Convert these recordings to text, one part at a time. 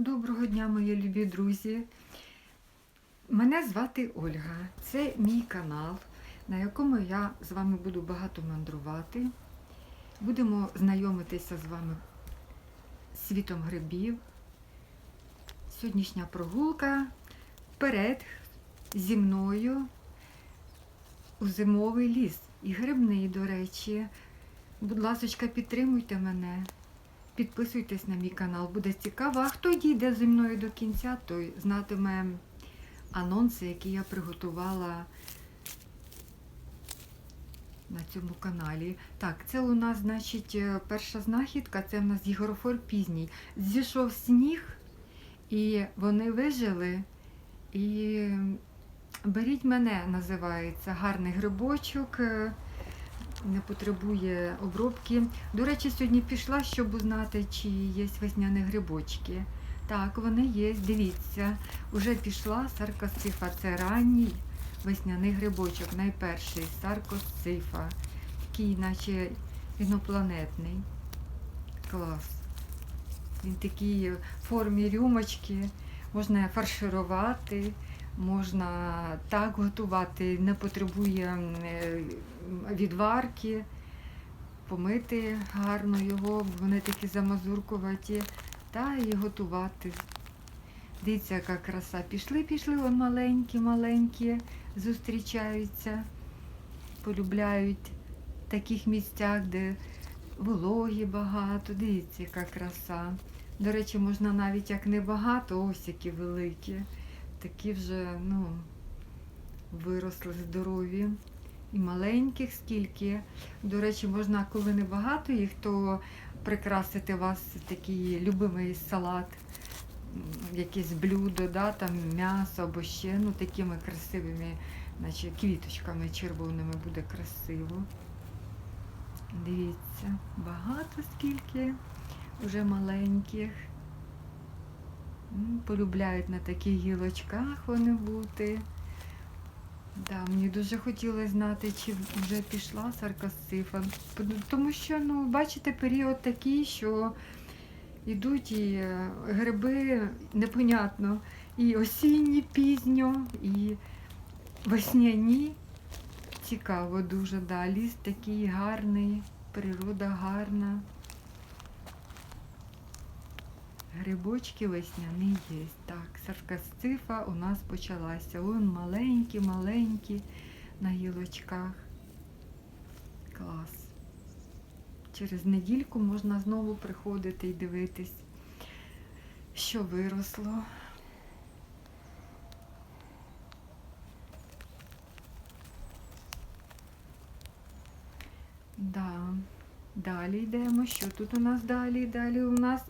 Доброго дня, мої любі друзі. Мене звати Ольга. Це мій канал, на якому я з вами буду багато мандрувати. Будемо знайомитися з вами з світом грибів. Сьогоднішня прогулка вперед зі мною у зимовий ліс. І грибний, до речі. Будь ласка, підтримуйте мене. Підписуйтесь на мій канал, буде цікаво. А хто дійде зі мною до кінця, той знатиме анонси, які я приготувала на цьому каналі. Так, це у нас, значить, е, перша знахідка, це в нас гігрофор пізній. Зійшов сніг, і вони вижили. І беріть мене, називається гарний грибочок. Не потребує обробки. До речі, сьогодні пішла, щоб узнати, чи є весняні грибочки. Так, вони є, дивіться. Уже пішла саркосцифа. Це ранній весняний грибочок, найперший саркосцифа. Такий, наче інопланетний. Клас. Він такий в формі рюмочки, можна фарширувати. Можна так готувати, не потребує е, відварки, помити гарно його, вони такі замазуркуваті, та і готувати. Дивіться, яка краса. Пішли, пішли, вон маленькі, маленькі, зустрічаються, полюбляють в таких місцях, де вологі багато. Дивіться, яка краса. До речі, можна навіть як не багато, ось які великі такі вже ну, виросли здорові. І маленьких скільки. До речі, можна, коли не багато їх, то прикрасити вас такий любимий салат, якесь блюдо, да, там м'ясо або ще ну, такими красивими, наче квіточками червоними буде красиво. Дивіться, багато скільки вже маленьких. Полюбляють на таких гілочках вони бути. Да, мені дуже хотілося знати, чи вже пішла саркасцифа. Тому що, ну, бачите, період такий, що йдуть і е, гриби непонятно. І осінні пізньо, і весняні. Цікаво дуже, да. Ліс такий гарний, природа гарна. Грибочки весняні є. Так, саркасцифа у нас почалася. Вон маленькі, маленькі на гілочках. Клас. Через недільку можна знову приходити і дивитись, що виросло. Да. Далі йдемо. Що тут у нас далі? Далі у нас.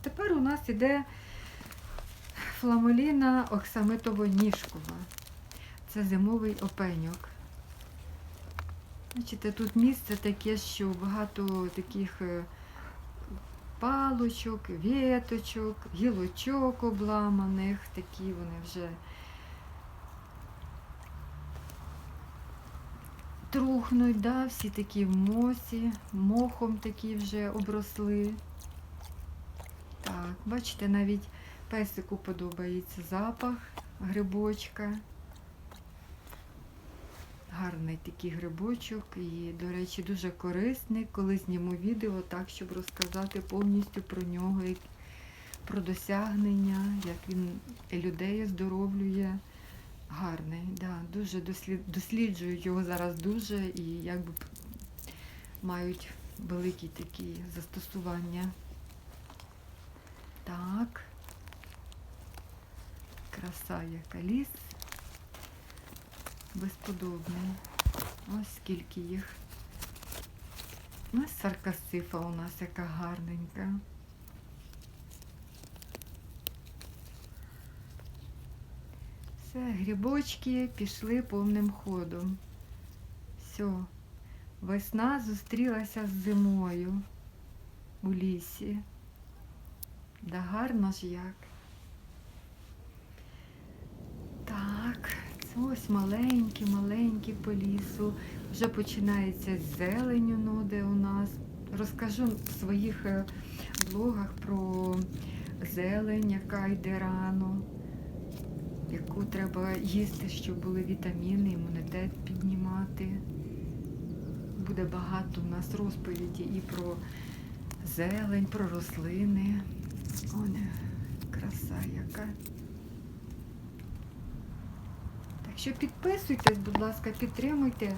Тепер у нас іде фламоліна оксамитово-ніжкова. Це зимовий опеньок. Бачите, тут місце таке, що багато таких е, палочок, віточок, гілочок обламаних, такі вони вже трухнуть, да, всі такі в мосі, мохом такі вже обросли. Так, бачите, навіть песику подобається запах грибочка. Гарний такий грибочок і, до речі, дуже корисний, коли зніму відео так, щоб розказати повністю про нього, про досягнення, як він людей оздоровлює. Гарний, да, дуже дослід, досліджують його зараз дуже і якби мають великі такі застосування. Так. Краса яка ліс. Безподобний. Ось скільки їх. Ось саркасифа у нас яка гарненька. Все, грибочки пішли повним ходом. Все, весна зустрілася з зимою у лісі. Да гарно ж як. Так, це ось маленькі, маленькі по лісу. Вже починається зеленю, ну, де у нас. Розкажу в своїх е, блогах про зелень, яка йде рано, яку треба їсти, щоб були вітаміни, імунітет піднімати. Буде багато у нас розповіді і про зелень, про рослини. О, краса яка. Так що підписуйтесь, будь ласка, підтримуйте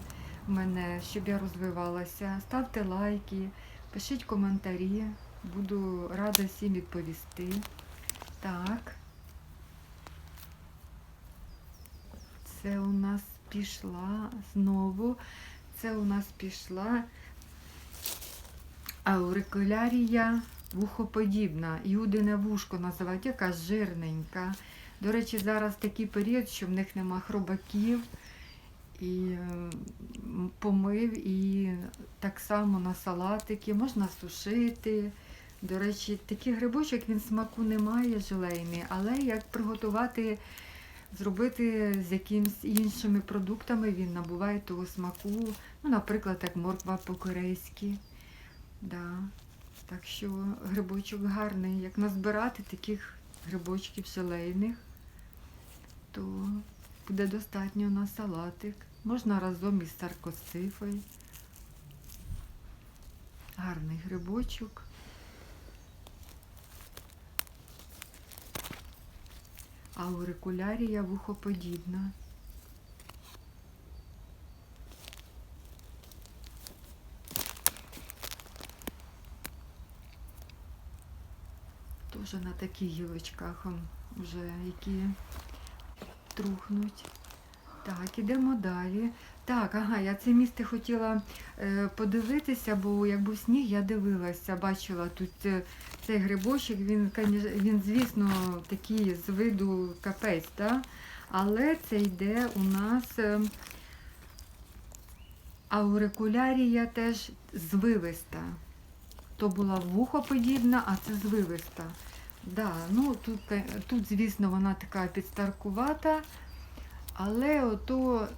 мене, щоб я розвивалася. Ставте лайки, пишіть коментарі. Буду рада всім відповісти. Так. Це у нас пішла знову. Це у нас пішла аурикулярія вухоподібна. Юдине вушко називають, яка жирненька. До речі, зараз такий період, що в них нема хробаків. І е, помив, і так само на салатики можна сушити. До речі, такий грибочок він смаку не має желейний, але як приготувати, зробити з якимись іншими продуктами, він набуває того смаку. Ну, наприклад, як морква по-корейськи. Да. Так що грибочок гарний. Як назбирати таких грибочків желейних, то буде достатньо на салатик. Можна разом із саркосифою. Гарний грибочок. Аурикулярія вухоподібна. Тоже на таких гілочках вже які трухнуть. Так, ідемо далі. Так, ага, я це місце хотіла е, подивитися, бо як був сніг, я дивилася, бачила тут е, цей грибочок, він, він, звісно, такий з виду капець, да? але це йде у нас е, аурикулярія теж звивиста. То була вухоподібна, а це звивиста. Да, ну, тут, тут, звісно, вона така підстаркувата, але ото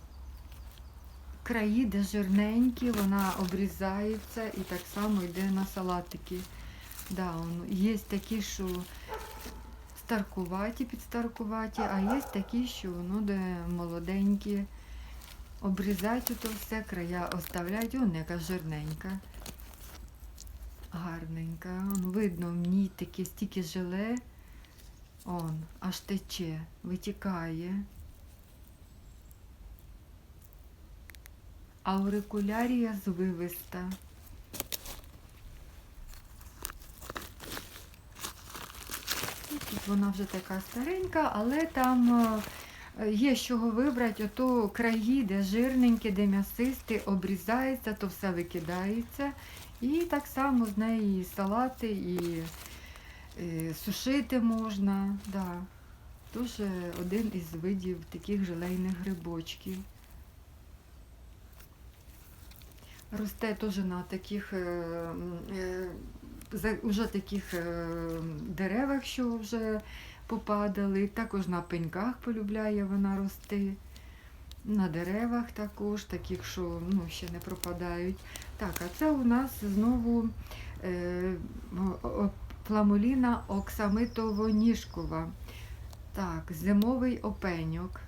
краї, де жирненькі, вона обрізається і так само йде на салатики. Да, є такі, що старкуваті, підстаркуваті, а є такі, що ну, де молоденькі. Обрізають ото все, края оставляють, он яка жирненька. Гарненька. Он, видно, в ній таке стільки желе. Он, аж тече, витікає. Аурикулярія звивиста. Тут вона вже така старенька, але там е, є з чого вибрати. Ото краї, де жирненькі, де м'ясисті, обрізається, то все викидається. І так само з неї і салати, і е, сушити можна. Да. Дуже один із видів таких желейних грибочків. Росте теж на таких е, м, е, вже таких е, деревах, що вже попадали. Також на пеньках полюбляє вона рости. На деревах також, таких, що ну, ще не пропадають. Так, а це у нас знову е, фламуліна оксамитово-ніжкова. Так, зимовий опеньок.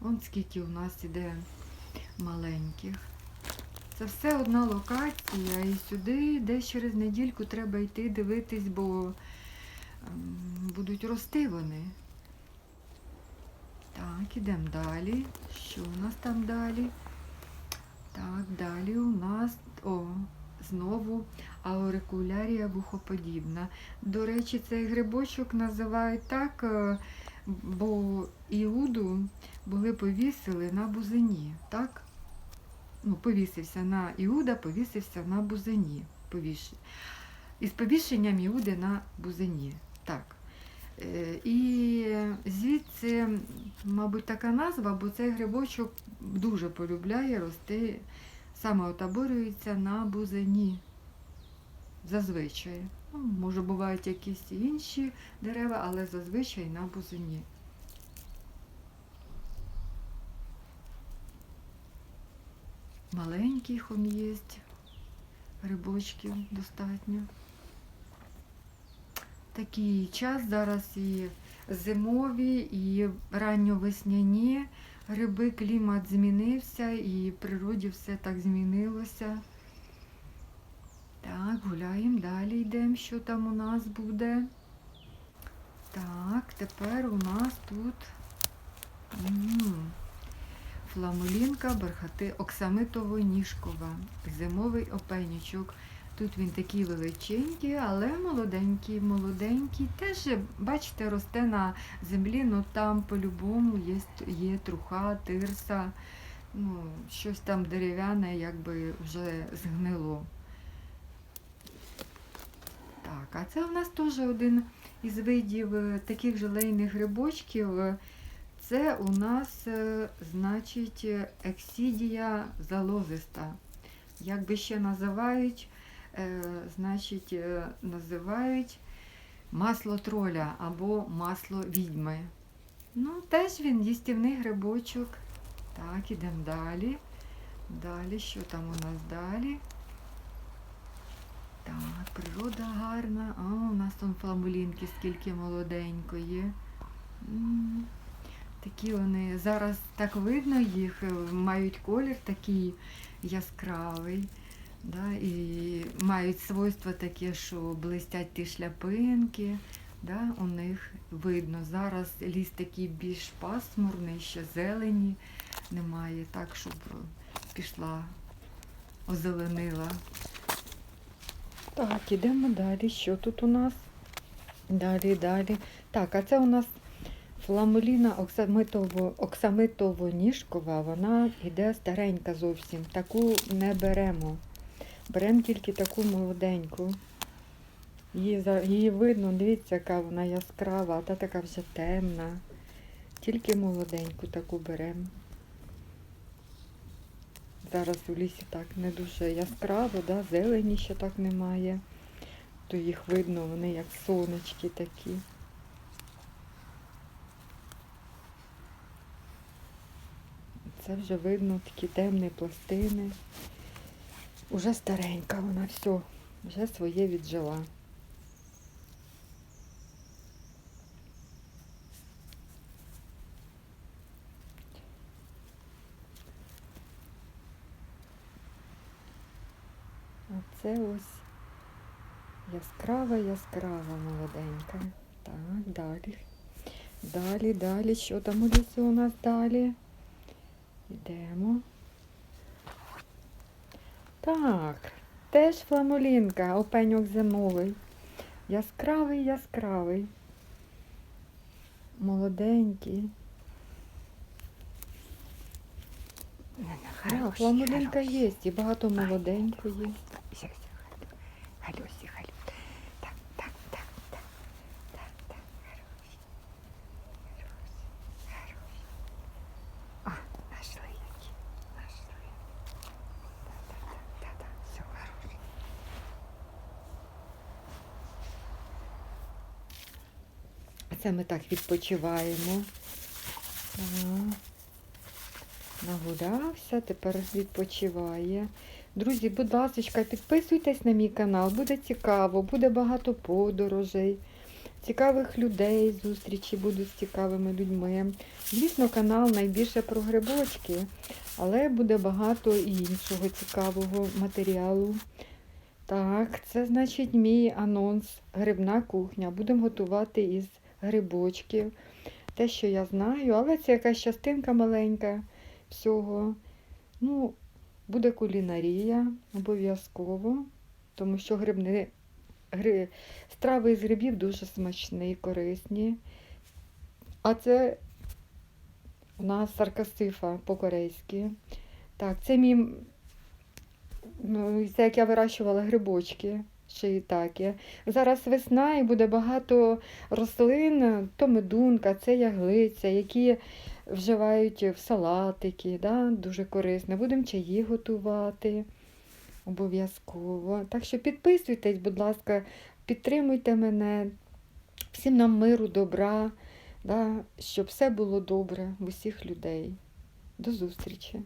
Вон скільки у нас іде маленьких. Це все одна локація, і сюди десь через недільку треба йти дивитись, бо ем, будуть рости вони. Так, ідемо далі. Що у нас там далі? Так, далі у нас о, знову аурикулярія вухоподібна. До речі, цей грибочок називають так, е, бо іуду були повісили на бузині, так? Ну, повісився на Іуда, повісився на бузині. Повіш... Із повішенням Іуди на бузині. Так. Е, І звідси, мабуть, така назва, бо цей грибочок дуже полюбляє рости, саме отаборюється на бузині. Зазвичай. Ну, може, бувають якісь інші дерева, але зазвичай на бузині. Маленьких он є, грибочків достатньо. такий час зараз і зимові, і ранньовесняні гриби, клімат змінився, і в природі все так змінилося. Так, гуляємо далі, йдемо, що там у нас буде. Так, тепер у нас тут м, фламулінка, бархати, оксамитово-ніжкова, зимовий опенючок. Тут він такий величенький, але молоденький, молоденький. Теж, бачите, росте на землі, ну там по-любому є, є труха, тирса, ну, щось там дерев'яне, якби вже згнило. Так, а це у нас теж один із видів е, таких желейних грибочків. Це у нас, е, значить, е, ексідія залозиста. Як би ще називають, е, значить, називають масло троля або масло відьми. Ну, теж він їстівний грибочок. Так, ідемо далі. Далі, що там у нас далі? Так, природа гарна. А, у нас там фламулінки скільки молоденької. Такі вони зараз так видно їх, е, мають колір такий яскравий. Да, і мають свойство таке, що блистять ті шляпинки. Да, у них видно. Зараз ліс такий більш пасмурний, ще зелені немає, так, щоб пішла, озеленила. Так, ідемо далі. Що тут у нас? Далі, далі. Так, а це у нас фламуліна оксамитово, оксамитово-ніжкова, вона йде старенька зовсім. Таку не беремо. Беремо тільки таку молоденьку. Її, її видно, дивіться, яка вона яскрава, а та така вже темна. Тільки молоденьку таку беремо. Зараз у лісі так не дуже яскраво, да? зелені ще так немає. То їх видно, вони як сонечки такі. Це вже видно такі темні пластини. Уже старенька вона, все, вже своє віджила. А це ось яскрава, яскрава молоденька. Так, далі. Далі, далі. Що там у лісі у нас далі? Йдемо. Так, теж фламулінка, опеньок зимовий. Яскравий, яскравий. Молоденький. Фламулінка є, і багато молоденької. Все, все, Галюсі, Галю. Так, так, так, так, так, так, хороші, хороші, хороші. А, нашли які, нашли. Да-да-да-да, все, хороші. А це ми так відпочиваємо. Нагулявся, тепер відпочиває. Друзі, будь ласка, підписуйтесь на мій канал, буде цікаво, буде багато подорожей, цікавих людей, зустрічі будуть з цікавими людьми. Звісно, канал найбільше про грибочки, але буде багато і іншого цікавого матеріалу. Так, це значить мій анонс Грибна кухня. Будемо готувати із грибочків. Те, що я знаю, але це якась частинка маленька всього. Ну, буде кулінарія обов'язково, тому що грибни, гри, страви із грибів дуже смачні, корисні. А це у нас саркасифа по-корейськи. Так, це мій, ну, це як я вирощувала грибочки. Шиїтаки. Зараз весна і буде багато рослин, то медунка, це яглиця, які вживають в салатики, да? дуже корисно. Будемо чаї готувати обов'язково. Так що підписуйтесь, будь ласка, підтримуйте мене. Всім нам миру, добра, да? щоб все було добре в усіх людей. До зустрічі!